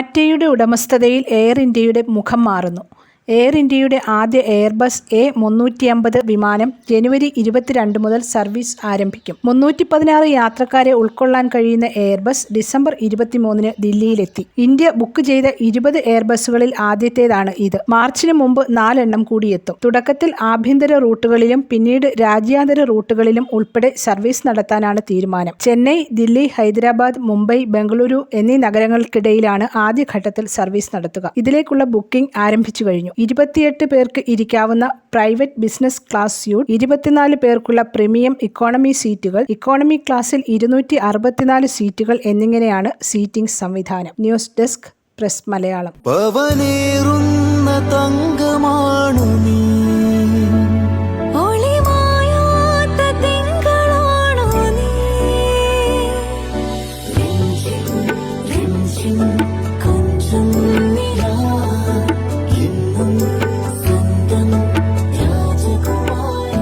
ടാറ്റയുടെ ഉടമസ്ഥതയിൽ എയർ ഇന്ത്യയുടെ മുഖം മാറുന്നു. എയർ ഇന്ത്യയുടെ ആദ്യ എയർബസ് എ മുന്നൂറ്റി അമ്പത് വിമാനം ജനുവരി ഇരുപത്തിരണ്ട് മുതൽ സർവീസ് ആരംഭിക്കും. മുന്നൂറ്റി പതിനാറ് യാത്രക്കാരെ ഉൾക്കൊള്ളാൻ കഴിയുന്ന എയർബസ് ഡിസംബർ ഇരുപത്തിമൂന്നിന് ദില്ലിയിലെത്തി. ഇന്ത്യ ബുക്ക് ചെയ്ത ഇരുപത് എയർബസുകളിൽ ആദ്യത്തേതാണ് ഇത്. മാർച്ചിന് മുമ്പ് നാലെണ്ണം കൂടിയെത്തും. തുടക്കത്തിൽ ആഭ്യന്തര റൂട്ടുകളിലും പിന്നീട് രാജ്യാന്തര റൂട്ടുകളിലും ഉൾപ്പെടെ സർവീസ് നടത്താനാണ് തീരുമാനം. ചെന്നൈ ദില്ലി ഹൈദരാബാദ് മുംബൈ ബംഗളൂരു എന്നീ നഗരങ്ങൾക്കിടയിലാണ് ആദ്യഘട്ടത്തിൽ സർവീസ് നടത്തുക. ഇതിലേക്കുള്ള ബുക്കിംഗ് ആരംഭിച്ചു കഴിഞ്ഞു. ഇരുപത്തിയെട്ട് പേർക്ക് ഇരിക്കാവുന്ന പ്രൈവറ്റ് ബിസിനസ് ക്ലാസ് സ്യൂട്ട് ഇരുപത്തിനാല് പേർക്കുള്ള പ്രീമിയം ഇക്കോണമി സീറ്റുകൾ ഇക്കോണമി ക്ലാസ്സിൽ ഇരുന്നൂറ്റി അറുപത്തിനാല് സീറ്റുകൾ എന്നിങ്ങനെയാണ് സീറ്റിംഗ് സംവിധാനം. News desk press Malayalam.